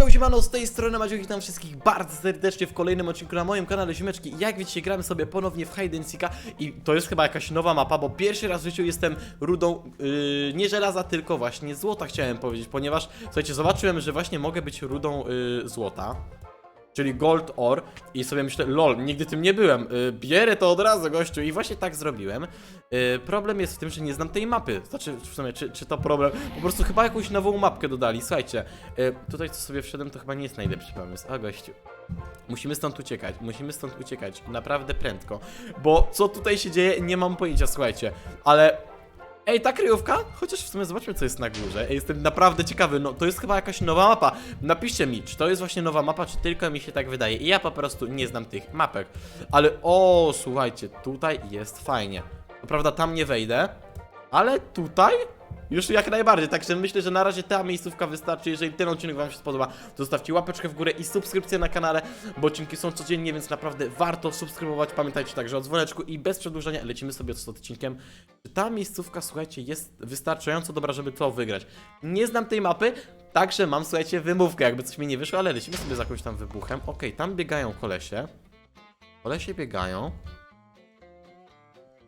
Yo, siemano, z tej strony Maciek, witam wszystkich bardzo serdecznie w kolejnym odcinku na moim kanale Ziomeczki. Jak widzicie, gramy sobie ponownie w Hide Seeka i to jest chyba jakaś nowa mapa, bo pierwszy raz w życiu jestem rudą, yy, nie żelaza, tylko właśnie złota chciałem powiedzieć, ponieważ, słuchajcie, zobaczyłem, że właśnie mogę być rudą yy, złota. Czyli Gold Ore i sobie myślę, lol, nigdy tym nie byłem, yy, bierę to od razu, gościu i właśnie tak zrobiłem. Yy, problem jest w tym, że nie znam tej mapy, znaczy w sumie, czy, czy to problem, po prostu chyba jakąś nową mapkę dodali, słuchajcie, yy, tutaj co sobie wszedłem, to chyba nie jest najlepszy pomysł, a gościu. Musimy stąd uciekać, musimy stąd uciekać, naprawdę prędko, bo co tutaj się dzieje, nie mam pojęcia, słuchajcie, ale Ej, ta kryjówka? Chociaż w sumie zobaczmy, co jest na górze. Ej, jestem naprawdę ciekawy. No, to jest chyba jakaś nowa mapa. Napiszcie mi, czy to jest właśnie nowa mapa, czy tylko mi się tak wydaje. I ja po prostu nie znam tych mapek. Ale o, słuchajcie, tutaj jest fajnie. To prawda, tam nie wejdę, ale tutaj już jak najbardziej. Także myślę, że na razie ta miejscówka wystarczy. Jeżeli ten odcinek Wam się spodoba, to zostawcie łapeczkę w górę i subskrypcję na kanale, bo odcinki są codziennie, więc naprawdę warto subskrybować. Pamiętajcie także o dzwoneczku i bez przedłużenia lecimy sobie z odcinkiem. Ta miejscówka, słuchajcie, jest wystarczająco dobra, żeby to wygrać? Nie znam tej mapy, także mam, słuchajcie, wymówkę, jakby coś mi nie wyszło, ale lecimy sobie z jakimś tam wybuchem. Okej, tam biegają kolesie. Kolesie biegają.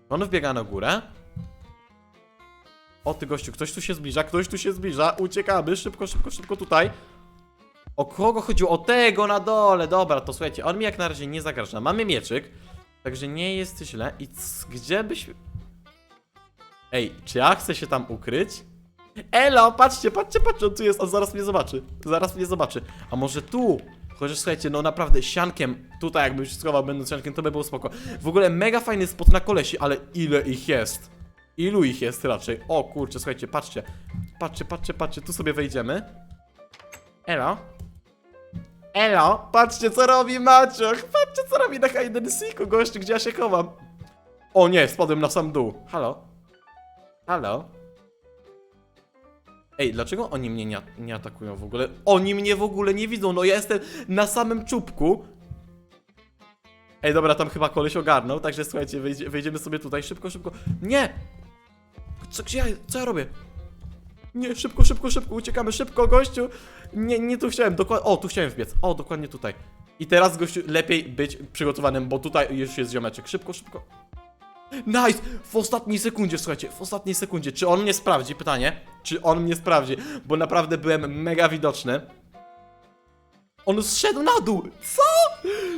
On wbiega na górę. O ty gościu, ktoś tu się zbliża, ktoś tu się zbliża, uciekamy, szybko, szybko, szybko tutaj. O kogo chodziło? O tego na dole, dobra, to słuchajcie, on mi jak na razie nie zagraża. Mamy mieczyk, także nie jest źle. I gdzie byś... Ej, czy ja chcę się tam ukryć? Elo, patrzcie, patrzcie, patrzcie, on tu jest, on zaraz mnie zobaczy. Zaraz mnie zobaczy. A może tu? Chociaż słuchajcie, no naprawdę siankiem, tutaj jakbym się schował będąc siankiem, to by było spoko. W ogóle mega fajny spot na kolesi, ale ile ich jest? Ilu ich jest raczej? O kurczę, słuchajcie, patrzcie. Patrzcie, patrzcie, patrzcie, tu sobie wejdziemy. Elo. Elo, patrzcie co robi Maciok, patrzcie co robi na hide seeku, gościu, gdzie ja się chowam. O nie, spadłem na sam dół. Halo? Halo? Ej, dlaczego oni mnie nie, nie atakują w ogóle? Oni mnie w ogóle nie widzą, no ja jestem na samym czubku. Ej, dobra, tam chyba koleś ogarnął, także słuchajcie, wejdzie, wejdziemy sobie tutaj, szybko, szybko. Nie! Co, ja, co ja robię? Nie, szybko, szybko, szybko, uciekamy, szybko, gościu! Nie, nie tu chciałem, dokładnie, o, tu chciałem wbiec, o, dokładnie tutaj. I teraz, gościu, lepiej być przygotowanym, bo tutaj już jest ziomeczek, szybko, szybko. Nice! W ostatniej sekundzie, słuchajcie, w ostatniej sekundzie. Czy on mnie sprawdzi? Pytanie. Czy on mnie sprawdzi? Bo naprawdę byłem mega widoczny. On zszedł na dół! Co?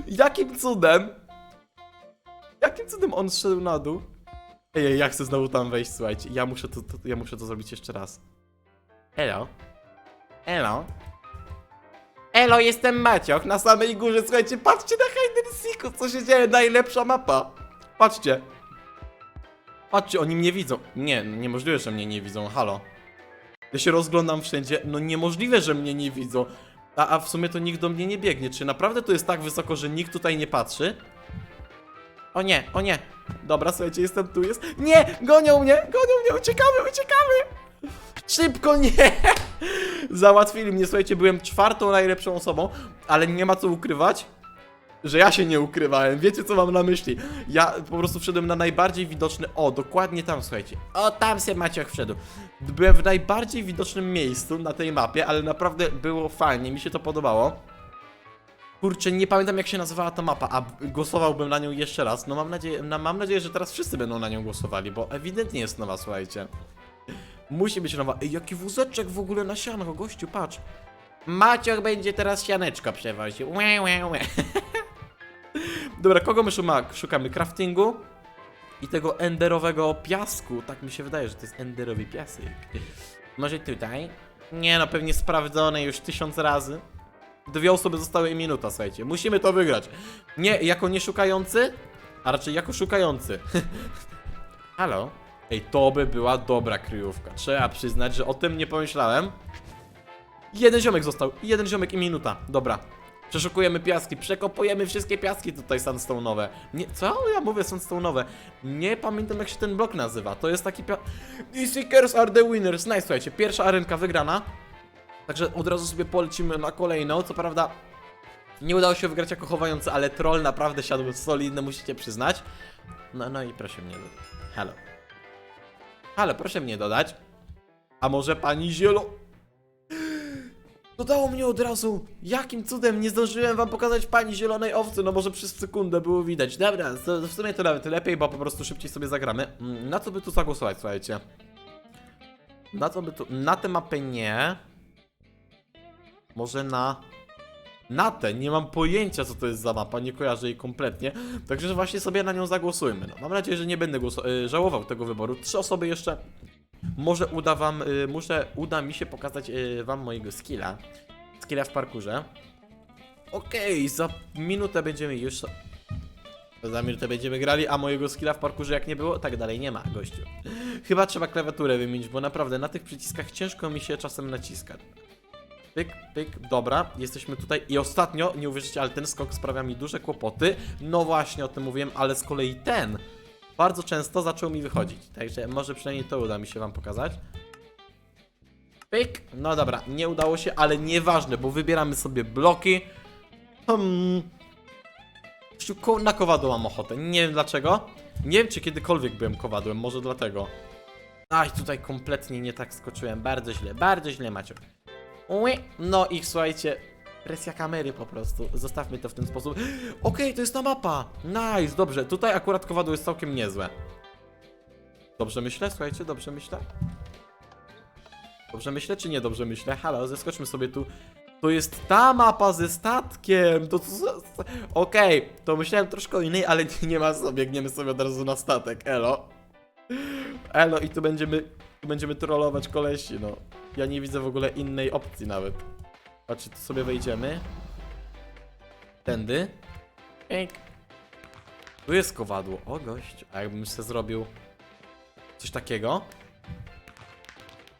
Jakim cudem? Jakim cudem on zszedł na dół? Ej, ja chcę znowu tam wejść, słuchajcie. Ja muszę to, to, ja muszę to zrobić jeszcze raz. Elo? Elo? Elo, jestem Maciok na samej górze. Słuchajcie, patrzcie na and Seeku, co się dzieje. Najlepsza mapa. Patrzcie. Patrzcie, oni mnie widzą. Nie, niemożliwe, że mnie nie widzą. Halo. Ja się rozglądam wszędzie. No niemożliwe, że mnie nie widzą. A, a w sumie to nikt do mnie nie biegnie. Czy naprawdę to jest tak wysoko, że nikt tutaj nie patrzy? O nie, o nie. Dobra, słuchajcie, jestem tu, jest. Nie! Gonią mnie! Gonią mnie! Uciekamy, uciekamy! Szybko, nie! Załatwili mnie, słuchajcie, byłem czwartą najlepszą osobą, ale nie ma co ukrywać, że ja się nie ukrywałem. Wiecie, co mam na myśli? Ja po prostu wszedłem na najbardziej widoczny... O, dokładnie tam, słuchajcie. O, tam się Maciek wszedł. Byłem w najbardziej widocznym miejscu na tej mapie, ale naprawdę było fajnie, mi się to podobało. Kurczę, nie pamiętam jak się nazywała ta mapa, a głosowałbym na nią jeszcze raz. No mam nadzieję, mam nadzieję, że teraz wszyscy będą na nią głosowali, bo ewidentnie jest nowa, słuchajcie. Musi być nowa. Ej, jaki wózeczek w ogóle na sianko, gościu, patrz. Maciok będzie teraz sianeczko przewoził. Łe, łe, łe. Dobra, kogo my szukamy? Craftingu i tego enderowego piasku. Tak mi się wydaje, że to jest enderowy piasek. Może tutaj? Nie no, pewnie sprawdzone już tysiąc razy. Dwie osoby zostały i minuta, słuchajcie. Musimy to wygrać. Nie, jako nieszukający, a raczej jako szukający. Halo? Ej, to by była dobra kryjówka. Trzeba przyznać, że o tym nie pomyślałem. Jeden ziomek został. Jeden ziomek i minuta. Dobra. Przeszukujemy piaski, przekopujemy wszystkie piaski tutaj sandstone'owe. Nie, co ja mówię sandstone'owe? Nie pamiętam jak się ten blok nazywa. To jest taki pia... The Seekers are the winners. Nice, słuchajcie, pierwsza arenka wygrana. Także od razu sobie polecimy na kolejną. Co prawda nie udało się wygrać jako chowający, ale troll naprawdę siadł solidny, musicie przyznać. No, no i proszę mnie dodać. Halo. Halo, proszę mnie dodać. A może pani zielo... Dodało mnie od razu! Jakim cudem nie zdążyłem wam pokazać pani zielonej owcy, no może przez sekundę było widać. Dobra, w sumie to nawet lepiej, bo po prostu szybciej sobie zagramy. Mm, Na co by tu zagłosować, słuchajcie? Na co by tu... Na tę mapę nie. Może na... Na tę, nie mam pojęcia co to jest za mapa, nie kojarzę jej kompletnie. Także właśnie sobie na nią zagłosujmy. No, mam nadzieję, że nie będę y, żałował tego wyboru. Trzy osoby jeszcze. Może uda wam, y, muszę, uda mi się pokazać y, wam mojego skilla. Skilla w parkurze. Okej, za minutę będziemy już... Za minutę będziemy grali, a mojego skilla w parkurze jak nie było, tak dalej nie ma, gościu. Chyba trzeba klawiaturę wymienić, bo naprawdę na tych przyciskach ciężko mi się czasem naciskać. Pyk, pyk, dobra, jesteśmy tutaj i ostatnio, nie uwierzycie, ale ten skok sprawia mi duże kłopoty. No właśnie, o tym mówiłem, ale z kolei ten bardzo często zaczął mi wychodzić. Także może przynajmniej to uda mi się wam pokazać. Pyk, no dobra, nie udało się, ale nieważne, bo wybieramy sobie bloki. Hmm. Na kowadło mam ochotę, nie wiem dlaczego. Nie wiem, czy kiedykolwiek byłem kowadłem, może dlatego. Aj, tutaj kompletnie nie tak skoczyłem, bardzo źle, bardzo źle Maciu. No i słuchajcie, presja kamery po prostu. Zostawmy to w ten sposób. Okej, to jest ta mapa. Nice, dobrze. Tutaj akurat kowadło jest całkiem niezłe. Dobrze myślę? Słuchajcie, dobrze myślę? Dobrze myślę, czy nie dobrze myślę? Halo, zeskoczmy sobie tu. To jest ta mapa ze statkiem. To co. Okej, to myślałem troszkę o innej, ale nie ma co. Biegniemy sobie od razu na statek. Elo. Elo i tu będziemy, tu będziemy trollować kolesi, no. Ja nie widzę w ogóle innej opcji nawet. Patrzcie, tu sobie wejdziemy. Tędy. Ej. Tu jest kowadło. O, gość. A jakbym sobie zrobił coś takiego?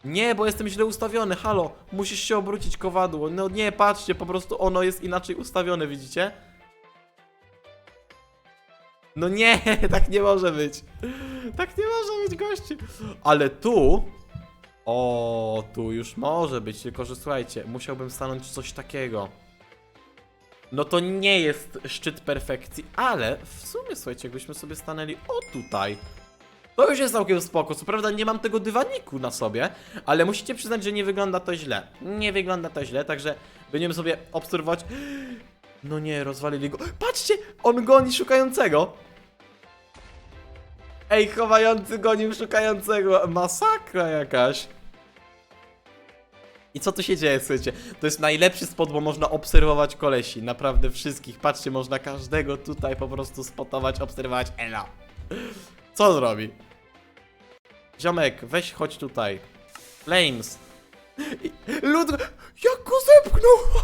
Nie, bo jestem źle ustawiony. Halo, musisz się obrócić kowadło. No nie, patrzcie, po prostu ono jest inaczej ustawione, widzicie? No nie, tak nie może być. Tak nie może być, gości. Ale tu... O, tu już może być, tylko że słuchajcie, musiałbym stanąć coś takiego. No to nie jest szczyt perfekcji, ale w sumie, słuchajcie, jakbyśmy sobie stanęli o tutaj. To już jest całkiem spoko. Co prawda nie mam tego dywaniku na sobie, ale musicie przyznać, że nie wygląda to źle. Nie wygląda to źle, także będziemy sobie obserwować. No nie, rozwalili go. Patrzcie, on goni szukającego. Ej, chowający gonił szukającego. Masakra jakaś. I co tu się dzieje, słuchajcie? To jest najlepszy spot, bo można obserwować kolesi. Naprawdę wszystkich. Patrzcie, można każdego tutaj po prostu spotować, obserwować. Elo. Co on robi? Ziomek, weź chodź tutaj. Flames. Lud... Jak go zepchnął!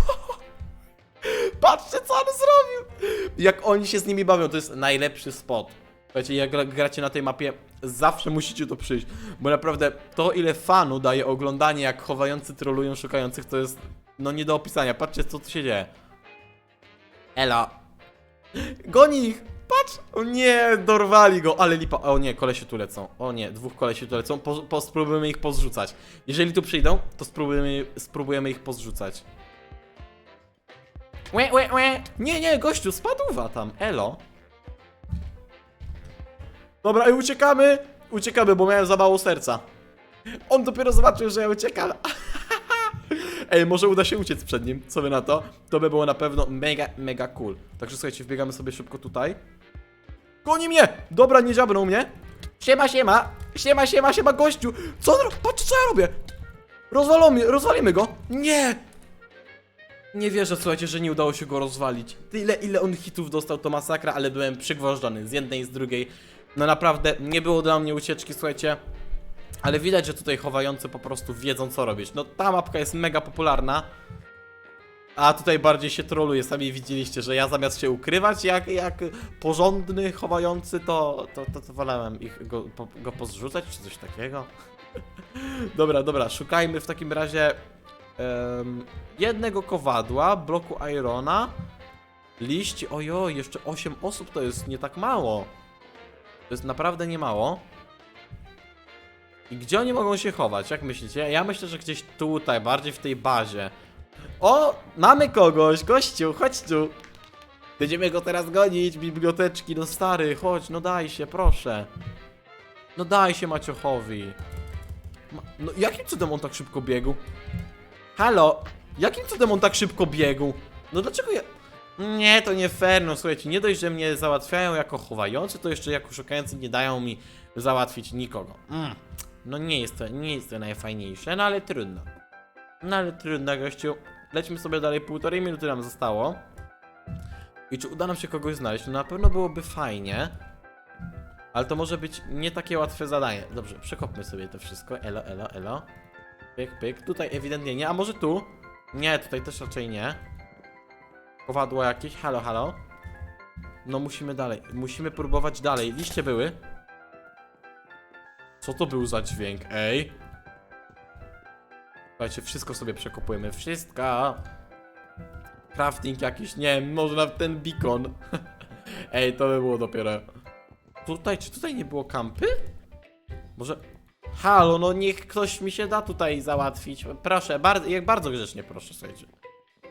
Patrzcie, co on zrobił! Jak oni się z nimi bawią, to jest najlepszy spot. Słuchajcie, jak gra- gracie na tej mapie, zawsze musicie tu przyjść, bo naprawdę to, ile fanu daje oglądanie, jak chowający trolują szukających, to jest, no nie do opisania. Patrzcie, co tu się dzieje. Ela. Goni ich! Patrz! O nie, dorwali go, ale lipa. O nie, kolesie tu lecą. O nie, dwóch kolesi tu lecą. Po, po, spróbujemy ich pozrzucać. Jeżeli tu przyjdą, to spróbujemy, spróbujemy ich pozrzucać. Łe, łe, łe. Nie, nie, gościu, spadła tam. Elo. Dobra, i uciekamy! Uciekamy, bo miałem za mało serca. On dopiero zobaczył, że ja uciekam. Ej, może uda się uciec przed nim. Co wy na to? To by było na pewno mega, mega cool. Także słuchajcie, wbiegamy sobie szybko tutaj. Goni mnie! Dobra, nie dziabnął mnie. Siema, siema! Siema, siema, siema, gościu! Co on Patrz, co ja robię! Rozwalą mnie, rozwalimy go! Nie! Nie wierzę, słuchajcie, że nie udało się go rozwalić. Tyle, ile on hitów dostał, to masakra, ale byłem przygwożdżony z jednej, z drugiej. No naprawdę, nie było dla mnie ucieczki, słuchajcie. Ale widać, że tutaj chowający po prostu wiedzą, co robić. No, ta mapka jest mega popularna. A tutaj bardziej się troluje, sami widzieliście, że ja zamiast się ukrywać jak, jak porządny chowający, to, to, to, to wolałem ich go, po, go pozrzucać, czy coś takiego. dobra, dobra, szukajmy w takim razie em, jednego kowadła, bloku irona, liści, ojo, jeszcze 8 osób to jest nie tak mało. To jest naprawdę nie mało. I gdzie oni mogą się chować, jak myślicie? Ja myślę, że gdzieś tutaj, bardziej w tej bazie. O, mamy kogoś, gościu, chodź tu. Będziemy go teraz gonić, biblioteczki, no stary, chodź, no daj się, proszę. No daj się Maciochowi. Ma no jakim cudem on tak szybko biegł? Halo, Jakim cudem on tak szybko biegł? No dlaczego ja... Nie, to nie fair, no słuchajcie, nie dość, że mnie załatwiają jako chowający, to jeszcze jako szukający nie dają mi załatwić nikogo. Mm. No nie jest to, nie jest to najfajniejsze, no ale trudno. No ale trudno, gościu. Lećmy sobie dalej, półtorej minuty nam zostało. I czy uda nam się kogoś znaleźć? No na pewno byłoby fajnie. Ale to może być nie takie łatwe zadanie. Dobrze, przekopmy sobie to wszystko. Elo, elo, elo. Pyk, pyk. Tutaj ewidentnie nie, a może tu? Nie, tutaj też raczej nie. Kowadło jakieś, halo, halo. No musimy dalej, musimy próbować dalej. Liście były. Co to był za dźwięk, ej? Słuchajcie, wszystko sobie przekopujemy, wszystko. Crafting jakiś, nie może nawet ten beacon. ej, to by było dopiero. Tutaj, czy tutaj nie było kampy? Może... Halo, no niech ktoś mi się da tutaj załatwić. Proszę, bardzo, jak bardzo grzecznie proszę, słuchajcie.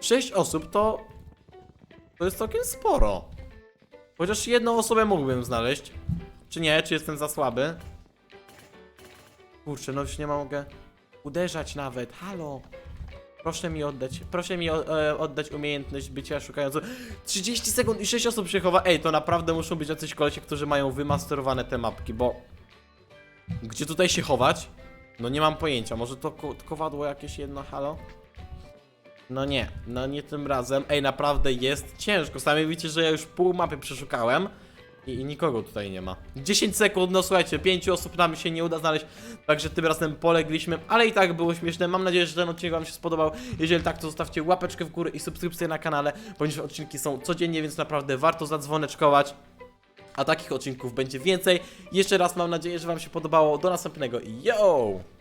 Sześć osób to... To jest całkiem sporo. Chociaż jedną osobę mógłbym znaleźć. Czy nie? Czy jestem za słaby? Kurczę, no już nie mogę uderzać nawet. Halo. Proszę mi oddać, proszę mi o, e, oddać umiejętność bycia szukającym. 30 sekund i 6 osób się chowa. Ej, to naprawdę muszą być jacyś kolesie, którzy mają wymasterowane te mapki, bo... Gdzie tutaj się chować? No nie mam pojęcia, może to ko kowadło jakieś jedno, halo? No nie, no nie tym razem. Ej, naprawdę jest ciężko. Sami widzicie, że ja już pół mapy przeszukałem i, i nikogo tutaj nie ma. 10 sekund, no słuchajcie, 5 osób nam się nie uda znaleźć, także tym razem polegliśmy, ale i tak było śmieszne. Mam nadzieję, że ten odcinek Wam się spodobał. Jeżeli tak, to zostawcie łapeczkę w górę i subskrypcję na kanale, ponieważ odcinki są codziennie, więc naprawdę warto zadzwoneczkować. A takich odcinków będzie więcej. Jeszcze raz mam nadzieję, że Wam się podobało. Do następnego. Yo!